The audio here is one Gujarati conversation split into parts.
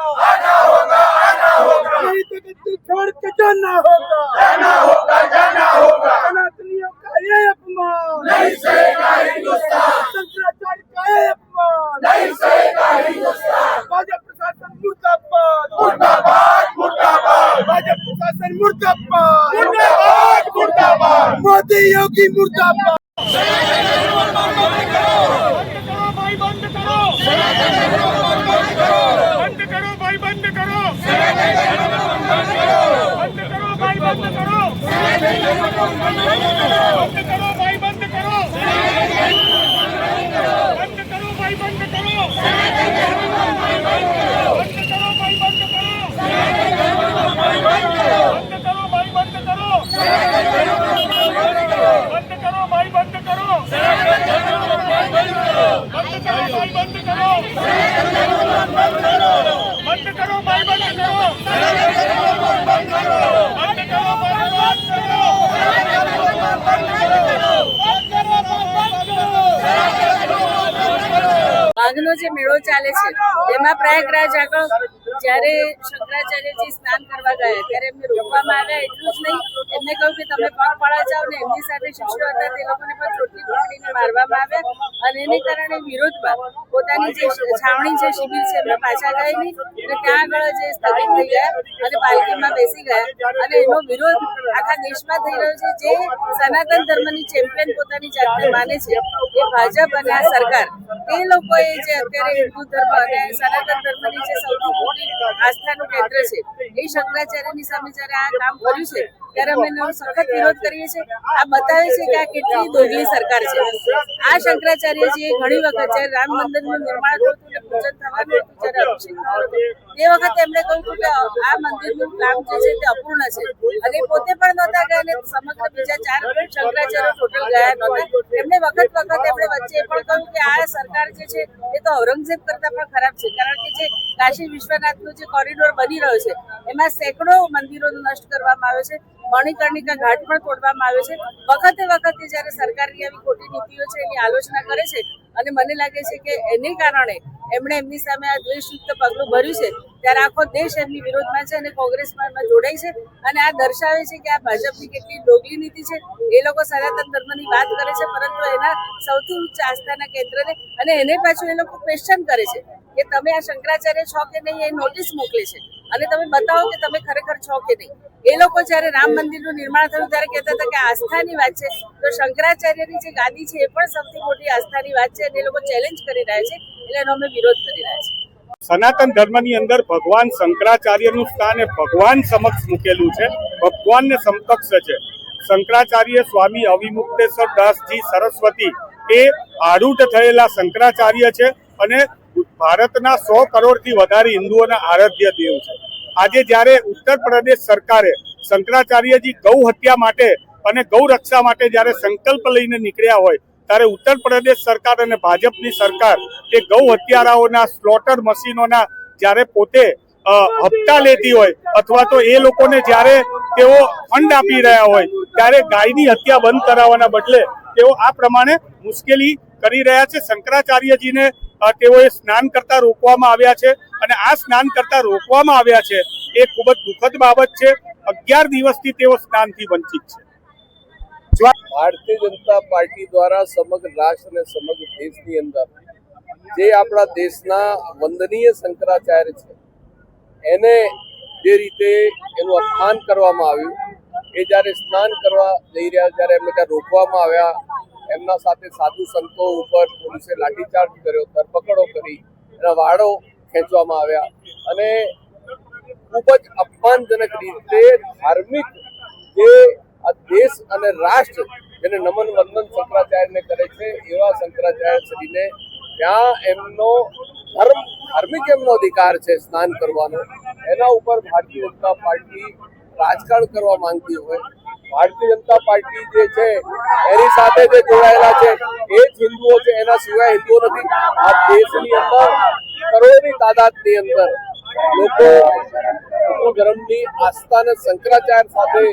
होगा आना होगा आना होगा। नहीं तो गद्दी छोड़ के जाना होगा। जाना होगा जाना होगा। सनातनियों का ये अपमान। नहीं सहेगा हिंदुस्तान। शंकराचार्य का ये अपमान। नहीं सहेगा हिंदुस्तान। भाजपा प्रशासन मुर्दाबाद। मुर्दाबाद मुर्दाबाद। भाजपा प्रशासन मुर्दाबाद। मुर्दाबाद मुर्दाबाद। मोदी योगी मुर्दाबाद। भाई बंद करो। बंद करो बंद करो જે મેળો ચાલે છે, એમાં પ્રયાગરાજ આગળ જ્યારે શંકરાચાર્યજી સ્નાન કરવા ગયા, ત્યારે એમને રોકવામાં આવ્યા એટલું જ નહીં. એમને કહ્યું કે તમે પગપાળા જાઓ ને એમની સાથે શિષ્યો હતા, તે લોકોને પણ ચોટલી પકડીને મારવામાં આવ્યા. અને એને કારણે વિરોધમાં પોતાની જે છાવણી છે શિબિર છે, એમને પાછા ગયા નહીં અને ત્યાં આગળ જે સ્થગિત થઈ ગયા અને પાલકીમાં બેસી ગયા. અને એનો વિરોધ આખા દેશમાં થઈ રહ્યો છે. જે સનાતન ધર્મની ચેમ્પિયન પોતાની જાતને માને છે, એ ભાજપ અને આ સરકાર, તે લોકોએ જે અત્યારે હિન્દુ ધર્મ અને સનાતન ધર્મની જે આસ્થાનું કેન્દ્ર છે. એ શંકરાચાર્યની સામે જ્યારે આ કામ કર્યું છે, ત્યારે અમે એનો સખત વિરોધ કરીએ છીએ. આ બતાવે છે કે આ કેટલી દોગલી સરકાર છે. આ શંકરાચાર્યજીએ ઘણી વખત જ્યારે રામ મંદિરનું નિર્માણ થયું હતું પૂજન થવાનું હતું જ્યારે અભિષેક થવાનો તે વખતે એમણે કહ્યું હતું કે આ મંદિરનું કામ જે છે તે અપૂર્ણ છે. અને પોતે પણ નહોતા ગયા અને સમગ્ર બીજા ચાર શંકરાચાર્ય ટોટલ ગયા નહોતા. એમણે વખત વખત એમણે વચ્ચે પણ કહ્યું કે આ સરકાર જે છે, એ તો ઔરંગઝેબ કરતા પણ ખરાબ છે. કારણ કે જે કાશી વિશ્વનાથનું જે કોરિડોર બની રહ્યો છે. એમાં સેંકડો મંદિરો નષ્ટ કરવામાં આવે છે. મણિકર્ણિકા ઘાટ પણ તોડવામાં આવે છે. વખતે વખતે જ્યારે સરકારની આવી ખોટી નીતિઓ છે એની આલોચના કરે છે અને મને લાગે છે કે એને કારણે એમણે એમની સામે આ દ્વેષયુક્ત પગલું ભર્યું છે, ત્યારે આખો દેશ એમની વિરોધમાં છે અને કોંગ્રેસમાં જોડાય છે અને આ દર્શાવે છે કે આ ભાજપની કેટલી ડોગલી નીતિ છે. એ લોકો સનાતન ધર્મની વાત કરે છે, પરંતુ એના સૌથી ઉચ્ચ આસ્થાના કેન્દ્રને અને એને પાછું એ લોકો ક્વેશ્ચન કરે છે. કે તમે આ શંકરાચાર્ય છો કે નહીં, એ નોટિસ મોકલે છે. અને તમે બતાવો કે તમે ખરેખર છો કે નહીં. એ લોકો જ્યારે રામ મંદિરનું નિર્માણ થયું ત્યારે કહેતા હતા કે આસ્થાની વાત છે. તો શંકરાચાર્યની જે ગાદી છે એ પણ સૌથી મોટી આસ્થાની વાત છે અને એ લોકો ચેલેન્જ કરી રહ્યા છે એટલે એનો અમે વિરોધ કરી રહ્યા છીએ. સનાતન ધર્મની અંદર ભગવાન શંકરાચાર્યનું સ્થાન એ ભગવાન સમક્ષ મૂકેલું છે. ભગવાનને સમકક્ષ છે. શંકરાચાર્ય સ્વામી અવિમુક્તેશ્વર દાસજી સરસ્વતી એ આરૂઢ થયેલા શંકરાચાર્ય છે અને ભારતના સો કરોડથી વધારે હિન્દુઓના આરાધ્ય દેવ છે. આજે જ્યારે ઉત્તર પ્રદેશ સરકારે શંકરાચાર્યજી ગૌ હત્યા માટે અને ગૌ રક્ષા માટે જ્યારે સંકલ્પ લઈને નીકળ્યા હોય, ત્યારે ઉત્તર પ્રદેશ સરકાર અને ભાજપની સરકાર એ ગૌ હત્યારાઓના સ્લોટર મશીનોના જ્યારે પોતે હપ્તા લેતી હોય અથવા તો એ લોકોને જ્યારે તેઓ ફંડ આપી રહ્યા હોય, ત્યારે ગાયની હત્યા બંધ કરાવવાના બદલે તેઓ આ પ્રમાણે મુશ્કેલી કરી રહ્યા છે. શંકરાચાર્યજીને તેઓએ સ્નાન કરતા રોકવામાં આવ્યા છે અને આ સ્નાન કરતા રોકવામાં આવ્યા છે એ ખૂબ જ દુઃખદ બાબત છે. અગિયાર દિવસથી તેઓ સ્નાનથી વંચિત છે. ભારતીય જનતા પાર્ટી દ્વારા સમગ્ર રાષ્ટ્ર અને સમગ્ર દેશની અંદર જે આપણા દેશના વંદનીય શંકરાચાર્ય છે, એને જે રીતે એનું અપમાન કરવામાં આવ્યું, એ જ્યારે સ્નાન કરવા જઈ રહ્યા ત્યારે એમને ત્યાં રોકવામાં આવ્યા એમના સાથે સાધુ સંતો ઉપર પોલીસે લાઠીચાર્જ કર્યો, ધરપકડો કરી, એના વાળો ખેંચવામાં આવ્યા. અને ખૂબ જ અપમાનજનક રીતે ધાર્મિક જે દેશ અને રાષ્ટ્ર જેને નમન વંદન શંકરાચાર્યને કરે છે, એવા શંકરાચાર્ય શ્રીને ત્યાં એમનો ધર્મ, ધાર્મિક એમનો અધિકાર છે સ્નાન કરવાનો. એના ઉપર ભારતીય જનતા પાર્ટી રાજકારણ કરવા માંગતી હોય ભારતીય જનતા પાર્ટી જે છે, એની સાથે જે જોડાયેલા છે, એ જ હિન્દુઓ છે, એના સિવાય હિન્દુઓ નથી. આ દેશની અંદર, કરોડની તાદાદની અંદર લોકો હિન્દુ ધર્મની આસ્થાને શંકરાચાર્ય સાથે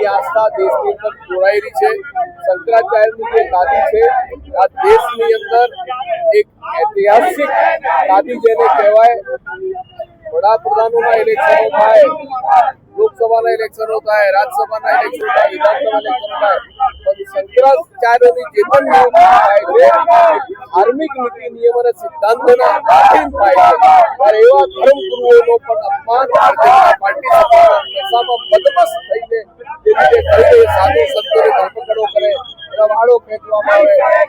એ આસ્થા દેશની અંદર જોડાયેલી છે. શંકરાચાર્યની જે ગાદી છે, આ દેશની અંદર એક ઐતિહાસિક ગાદી જેને કહેવાય વડાપ્રધાનોના ઇલેક્શનો થાય લોકસભાના ઇલેક્શનો થાય રાજ્યસભાના ઇલેક્શનો થાય વિધાનસભા ઇલેક્શનો થાય ધાર્મિક નીતિ નિયમ અને સિદ્ધાંતોના આધીન થાય છે પણ અપમાન ભારતીય પાર્ટી નશામાં કરી સાધુ સંતોની ધરપકડો કરે વાળો ખેંચવામાં આવે.